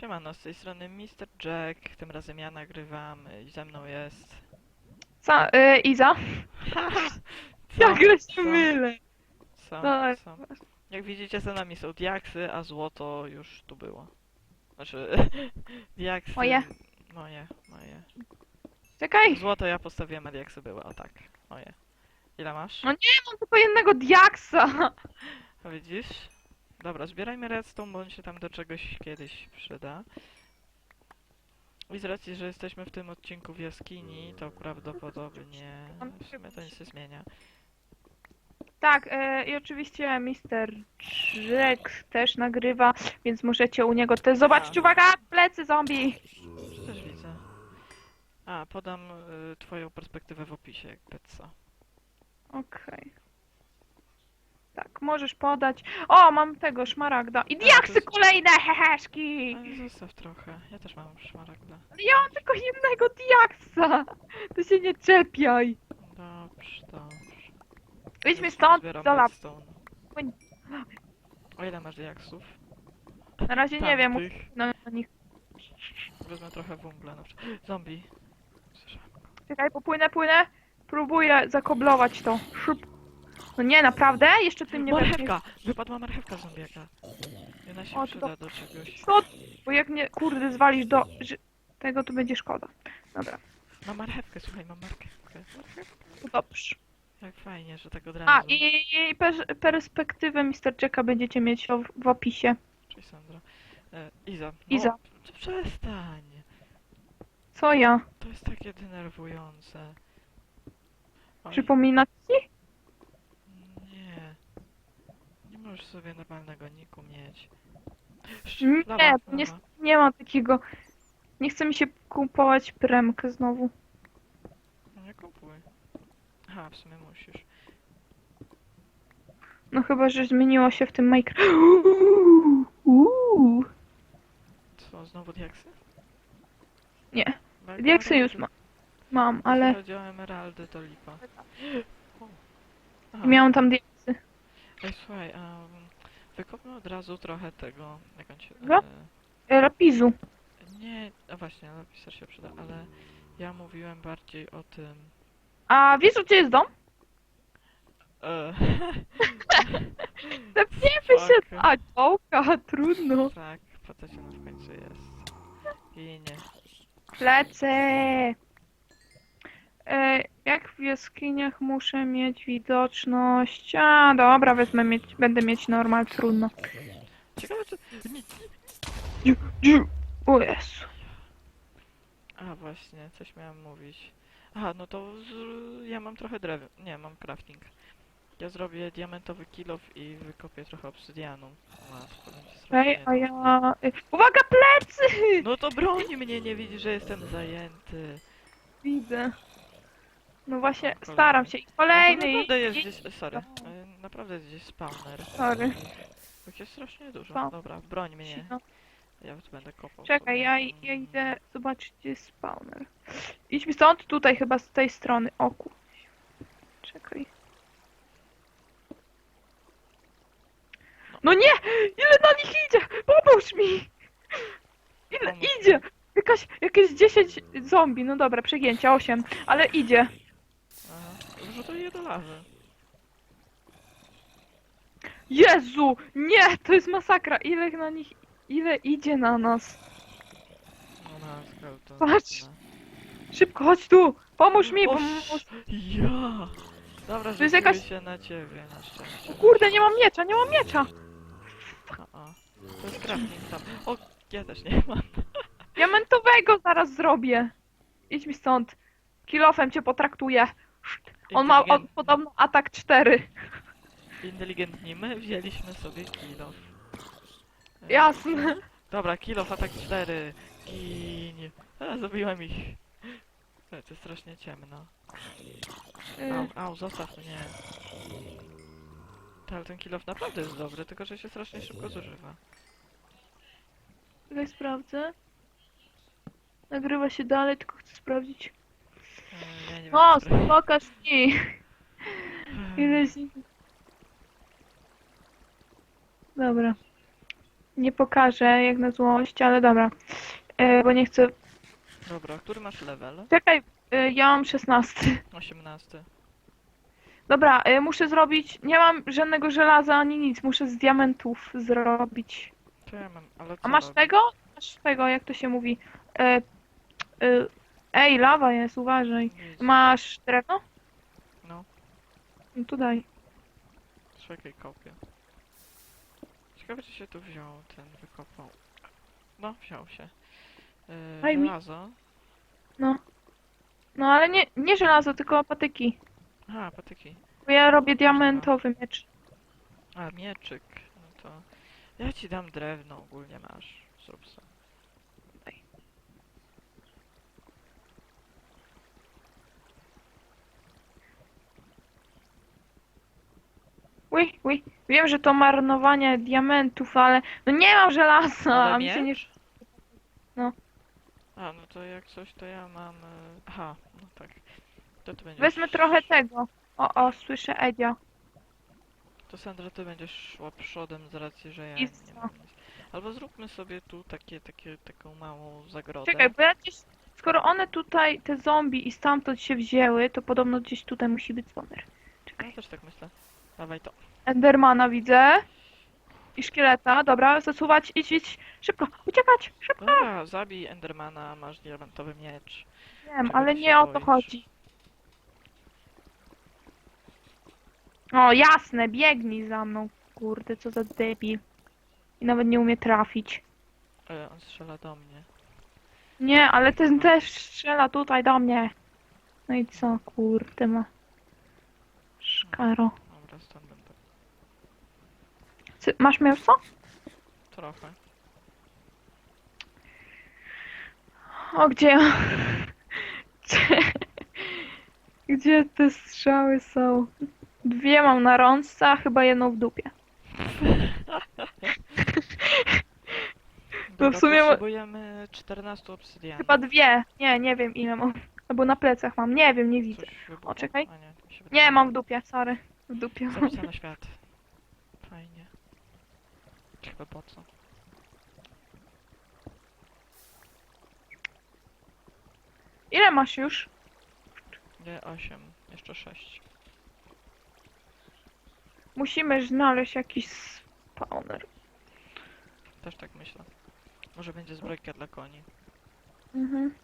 Siemano, z tej strony Mr. Jack, tym razem ja nagrywam i ze mną jest... Ca, y, Iza? Co? Ciągle się Co? mylę. Co? No, Co? Jak widzicie za nami są diaksy, a złoto już tu było. Znaczy, diaksy... Moje. Moje, moje. Czekaj. Złoto ja postawiłem, a diaksy były, o tak, moje. Ile masz? No nie, mam tylko jednego diaksa. A widzisz? Dobra, zbierajmy redstone, bo on się tam do czegoś kiedyś przyda. I z racji, że jesteśmy w tym odcinku w jaskini, to prawdopodobnie w sumie to nic nie zmienia. Tak, y, i oczywiście Mr. Jack też nagrywa, więc możecie u niego też zobaczyć. Uwaga, plecy zombie. Też widzę. A, podam y, twoją perspektywę w opisie, jakby co. Okej. Możesz podać. O, mam tego szmaragda. I diaksy jest- kolejne, heheszki. Ale zostaw trochę, ja też mam szmaragda. Ale ja mam tylko jednego diaksa. To się nie czepiaj. Dobrze, dobrze. Idźmy stąd, zbieram do lab. redstone. O ile masz diaksów? Na razie nie wiem, Tamtych. no, na nich. Wezmę trochę węgla na przykład. Zombie. Słyszałem. Czekaj, popłynę, płynę. Próbuję zakoblować to. Szup. No nie, naprawdę? Jeszcze tym nie weźmiesz. Marchewka! Wypadła marchewka zombiaka. I ona się O, to- przyda do czegoś. Co? Bo jak nie, kurde, zwalisz do... Tego to będzie szkoda. Dobra, Mam marchewkę, słuchaj, mam marchewkę. to dobrze. Jak fajnie, że tak od razu. A, i, i pers perspektywę Mr. Jacka będziecie mieć w, w opisie. Cześć Sandra. E, Iza. No, Iza. p- Przestań. Co ja? To jest takie denerwujące. Oj, Przypomina ci? Nie. Nie możesz sobie normalnego niku mieć. Nie, lawa, nie, lawa. nie ma takiego... Nie chce mi się kupować premkę znowu. No nie kupuj. Aha, w sumie musisz. No chyba, że zmieniło się w tym Minecraft. Uuu. Co, znowu diaksy? Nie, jak diaksy już ma, mam, ale chodzi o emeraldy, to lipa. O. Aha. miałam tam diaksy. Ej, słuchaj, um, wykopmy od razu trochę tego, jak on się... Go? E, Rapizu. E, nie, a właśnie, napis też się przyda, ale ja mówiłem bardziej o tym... A wiesz, gdzie jest dom? E, Zepniemy się. Fuck. A, czołka, trudno. tak, po to się na w końcu jest. Ginie. Plecy. E, jak w jaskiniach muszę mieć widoczność? A, dobra, wezmę mieć, będę mieć normal, trudno. Ciekawe czy... Nie. Dziu, dziu. O Jezu. A właśnie, coś miałem mówić. Aha, no to z... ja mam trochę drew... Nie, mam crafting. Ja zrobię diamentowy kilof i wykopię trochę obsydianu. Będzie Ej, a ja... e, Uwaga, plecy! No to broń mnie, nie widzisz, że jestem zajęty. Widzę. No właśnie, Kolejny. staram się. I No kolejny. naprawdę i- jest i- gdzieś... Sorry. e, Naprawdę jest gdzieś spawner. Sorry. Tak jest strasznie dużo. Co? Dobra, broń mnie. No. Ja tu będę kopał Czekaj, sobie. ja, ja idę zobaczyć, gdzie jest spawner. Idźmy stąd, tutaj chyba z tej strony. O kur... Czekaj. No nie! Ile na nich idzie? Pomóż mi! Ile Pomóż idzie? Jakaś, jakieś 10 zombie, no dobra, przegięcia, 8, ale idzie. Wrzutuj je do lawy. Jezu! Nie! To jest masakra! Ile na nich... Ile idzie na nas? No na skeleton. Patrz. Szybko, chodź tu! Pomóż mi, sz- Ja! Dobra, To jest rzuciły jakaś- się na ciebie, na szczęście. O kurde, nie mam miecza, nie mam miecza! A, a. To jest crafting tam. O, ja też nie mam. Diamentowego zaraz zrobię. Idź mi stąd. Kilofem cię potraktuję. On ma on, Inteligent- podobno atak 4. Inteligentni, my wzięliśmy sobie kilo. Jasne. Dobra, kilo, atak 4. Gin. A, zabiłem ich. E, To jest strasznie ciemno. Au, Y, au, zostaw mnie. Ale ten kilof naprawdę jest dobry, tylko że się strasznie szybko zużywa. Czekaj, sprawdzę. Nagrywa się dalej, tylko chcę sprawdzić. Nie wiem. O, który- pokaż mi. Ile nich... Dobra. Nie pokażę jak na złość, ale dobra. E, bo nie chcę... Dobra, który masz level? Czekaj, e, ja mam 16. 18. Dobra, e, muszę zrobić... Nie mam żadnego żelaza ani nic, muszę z diamentów zrobić. To ja mam, ale co A masz robić? tego? Masz tego, jak to się mówi? E, e, ej, lawa jest, uważaj. Masz drewno? No, No to daj. czekaj, kopię. Ciekawe, czy się tu wziął, ten wykopał. No, wziął się. Yy, mi. żelazo. No. No ale nie, nie żelazo, tylko patyki. Aha, patyki. Bo ja robię diamentowy miecz. A, mieczyk. No to... Ja ci dam drewno, ogólnie masz. Zrób sobie. Ui, ui. Wiem, że to marnowanie diamentów, ale no nie mam żelaza, Ale a mi się nie... miecz? No. A, no to jak coś, to ja mam... e, Aha, no tak. To ty będziesz... Wezmę trochę tego. O, o, słyszę Edzia. To Sandra, ty będziesz szła przodem z racji, że ja I nie co? mam nic. Albo zróbmy sobie tu takie, takie, taką małą zagrodę. Czekaj, bo ja gdzieś... Skoro one tutaj, te zombie i stamtąd się wzięły, to podobno gdzieś tutaj musi być spawner. Ja też tak myślę. Dawaj to. Endermana widzę. I szkieleta, dobra, zasuwać, idź, idź, szybko, uciekać, szybko. Dobra, zabij Endermana, masz diamentowy miecz. Wiem, Czego ale ty nie o to boisz? chodzi. O, jasne, biegnij za mną, kurde, co za debil. I nawet nie umie trafić. E, on strzela do mnie. Nie, ale ten też strzela tutaj do mnie. No i co, kurde ma. Szkaro. Ty, masz mięso? Trochę. O, gdzie? Gdzie, gdzie te strzały są? Dwie mam na rączce, a chyba jedną w dupie. Dobra, w sumie mo- potrzebujemy 14 obsydian. Chyba dwie. Nie, nie wiem ile mam. Albo na plecach mam. Nie wiem, nie widzę. Coś wybuchło. czekaj. A nie, mi się wydaje. Nie, mam w dupie, sorry. W dupie mam. Zapisano świat. Chyba po co? Ile masz już? Nie, 8. Jeszcze 6. Musimy znaleźć jakiś spawner. Też tak myślę. Może będzie zbrojka dla koni. Mhm.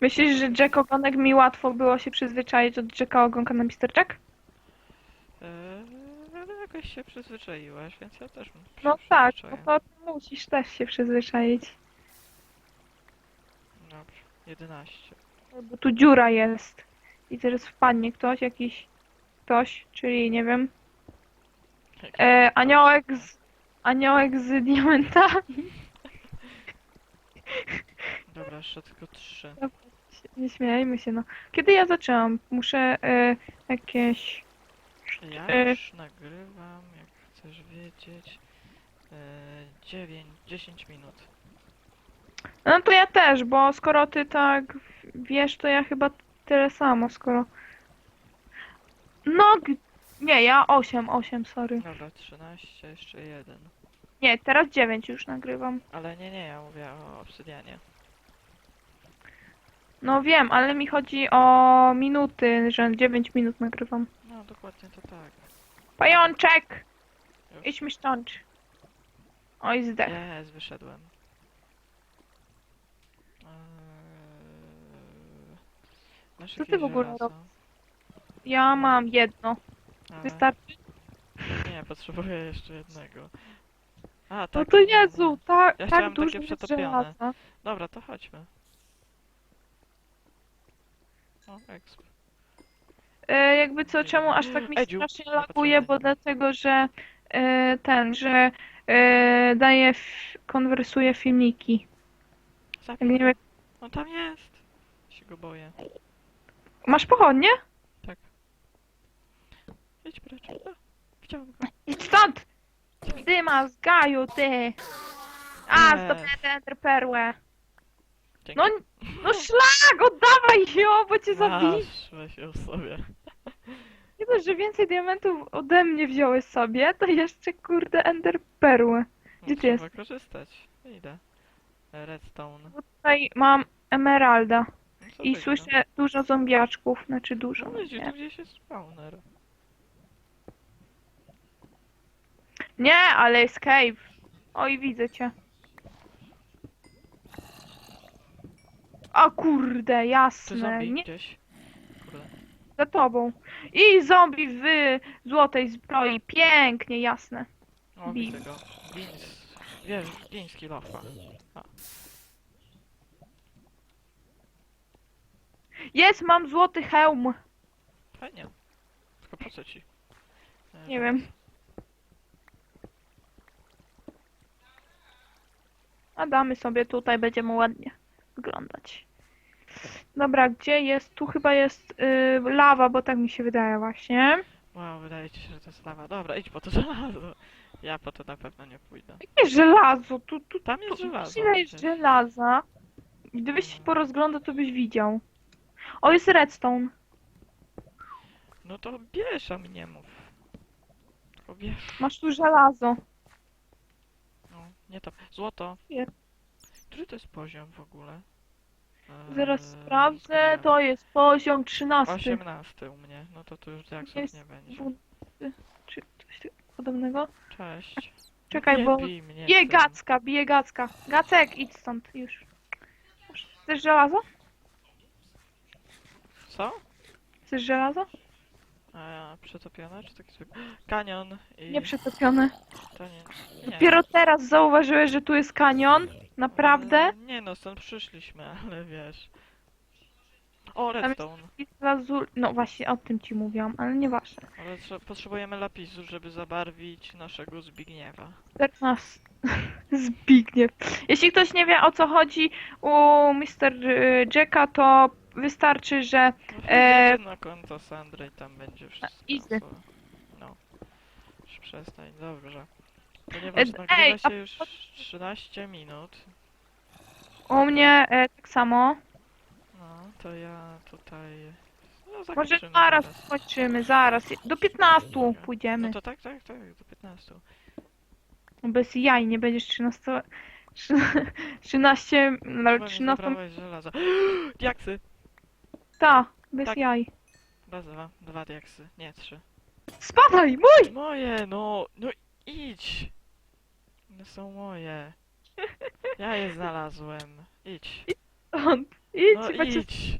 Myślisz, że Jack Ogonek mi łatwo było się przyzwyczaić od Jacka Ogonka na Mr. Jack? Się przyzwyczaiłaś, więc ja też się No tak, no to musisz też się przyzwyczaić. Dobrze, 11. Bo tu dziura jest. I teraz wpadnie ktoś, jakiś ktoś, czyli nie wiem, e, aniołek z, aniołek z diamentami. Dobra, jeszcze tylko 3. Nie śmiejmy się, no. Kiedy ja zaczęłam? Muszę e, jakieś... Ja E. już nagrywam, jak chcesz wiedzieć. Eee, 9, 10 minut. No to ja też, bo skoro ty tak wiesz, to ja chyba tyle samo, skoro... No, g- nie, ja 8, 8, sorry. Dobra, 13, jeszcze jeden. Nie, teraz 9 już nagrywam. Ale nie, nie, ja mówię o obsydianie. No wiem, ale mi chodzi o minuty, że 9 minut nagrywam. No, dokładnie to tak. Pajączek! Już. Idź mi stąd. Oj, zdech. Jest, wyszedłem. Eee, masz Co ty jakieś w ogóle żelazo? robisz? Ja mam jedno. Ale- Wystarczy? Nie, potrzebuję jeszcze jednego. A, No tak. to Jezu, tak, Ja tak chciałam dużo takie jest przetopione. żelaza. Dobra, to chodźmy. O, exp. E, jakby co, czemu aż tak mi się Edziu, strasznie nie laguje, bo dlatego, że e, ten, że e, daje, f- konwersuje filmiki. Zabij. nie wiem, On tam jest. Się go boję. masz pochodnie? Tak. Idź precz. A, Widziałem go. Idź stąd! Dyma z gaju, ty! A, Nie. zdobyłem tę. Dzięki. No, no szlag, oddawaj ją, bo cię zabiję. Masz, weź ją sobie. Nie dość, że więcej diamentów ode mnie wziąłeś sobie, to jeszcze kurde ender perły. Gdzie ty trzeba korzystać. Idę. Redstone. Tutaj mam emeralda No, co i ty, słyszę dużo zombiaczków, znaczy dużo. No, no idzie, nie? tu gdzieś jest spawner. nie, ale jest cave. Oj, widzę cię. O kurde, Czy jasne. zombie Nie gdzieś? Za tobą. I zombie w złotej zbroi. Pięknie, jasne. O, Bi- widzę go. Gins. Wiesz, gins kilofa. Jest, mam złoty hełm. Fajnie. Tylko po co ci? E, Nie wiem. A damy sobie tutaj, będziemy ładnie wyglądać. Dobra, gdzie jest? Tu chyba jest y, lawa, bo tak mi się wydaje właśnie. Wow, wydaje ci się, że to jest lawa. Dobra, idź po to żelazo. Ja po to na pewno nie pójdę. Jakie żelazo? Tu, tu, Tam jest tu żelazo. ile jest gdzieś. żelaza? Gdybyś się porozglądał, to byś widział. O, jest redstone. No to bierz, a mi nie mów. Tylko bierz. Masz tu żelazo. No, nie to. Złoto. Nie. Który to jest poziom w ogóle? Eee, Zaraz sprawdzę. zgubiłem. To jest poziom 13. 18 u mnie. No to tu już diaksów Jest nie będzie. Bunty, Czy coś podobnego? Cześć. Czekaj, nie bo... bij mnie Bije. Gacka, bije Gacka. Gacek, idź stąd już. Chcesz żelazo? Co? Chcesz żelazo? A, przetopione czy taki zwykły? Kanion i... Nie przetopione. To nie... nie. Dopiero teraz zauważyłeś, że tu jest kanion? Naprawdę? E, Nie no, stąd przyszliśmy, ale wiesz. O, Tam redstone. No właśnie, o tym ci mówiłam, ale nieważne. Ale trze- potrzebujemy lapisu, żeby zabarwić naszego Zbigniewa. 14. Zbigniew. Jeśli ktoś nie wie o co chodzi u Mr. Jacka, to wystarczy, że E, na konto Sandry i tam będzie wszystko. co- No. Już przestań, dobrze. Ponieważ E, nagrywa ej, a- się już 13 minut, u mnie e, tak samo. no to ja tutaj... No, Może zakończymy zaraz teraz. skończymy, zaraz. Do 15 pójdziemy. No to tak, tak, tak, do 15. Bez jaj, nie będziesz 13... 13... Chyba nie 13... zabrałeś żelaza. Diaksy! Ta, bez Tak. jaj. Raz, dwa, dwa diaksy, nie trzy. Spadaj, mój! Moje, no, no idź! One są moje. Ja je znalazłem. Idź. Stąd. Idź, No cię... idź.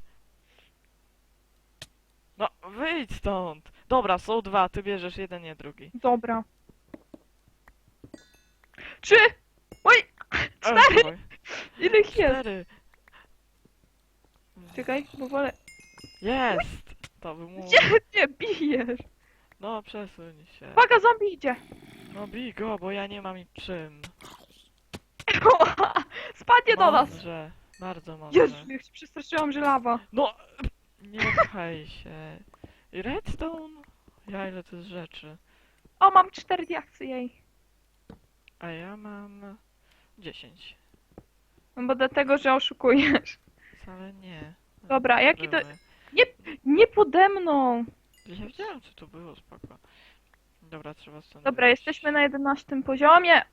No, wyjdź stąd. Dobra, są dwa, ty bierzesz jeden, nie drugi. Dobra. Trzy! Oj! Cztery! Cztery! Ile ich jest? Cztery! Czekaj, bo wolę... Jest! To. Gdzie mnie bijesz? No, przesuń się. Uwaga, zombie idzie! No bij go, bo ja nie mam i czym. Spadnie do nas! Mądrze, bardzo mądrze. Jezu, jak się przestraszyłam, że lawa. No, nie pchaj się. I redstone? Ja ile to jest rzeczy. O, mam cztery diaksy jej. A ja mam 10. No bo dlatego, że oszukujesz. Wcale nie. Dobra, jaki to-. Nie pode mną! Ja wiedziałem co to było, spoko. Dobra, trzeba stąd Dobra, wyjść. jesteśmy na 11 poziomie.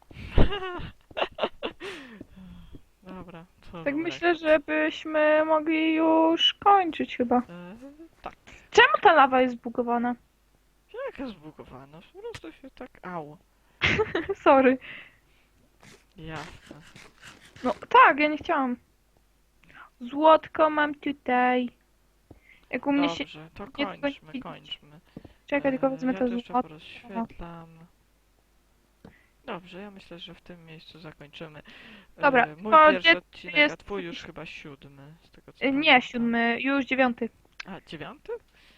Dobra, to Tak był myślę, żebyśmy mogli już kończyć chyba. E, tak. Czemu ta lawa jest zbugowana? Jaka zbugowana? Po prostu się tak... Au. Sorry. Jasne. No tak, ja nie chciałam. Złotko mam tutaj. Jak u mnie się... Dobrze, to nie kończmy, kończmy. Czekaj, tylko E, wezmę ja to to jeszcze złoto. porozświetlam. Dobrze, ja myślę, że w tym miejscu zakończymy. E, Dobra, Mój to pierwszy odcinek, jest- a twój już chyba siódmy. Z tego, co Y, Nie, pamiętam. siódmy, już dziewiąty. A, dziewiąty?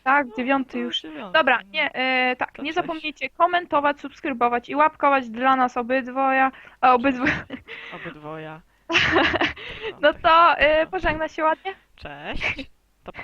Tak, No, dziewiąty to już. dziewiąty, Dobra, no. nie, e, tak, To nie zapomnijcie komentować, subskrybować i łapkować dla nas obydwoja, a obydwoja. Obydwoja. No to e, pożegna się ładnie. Cześć. To pa.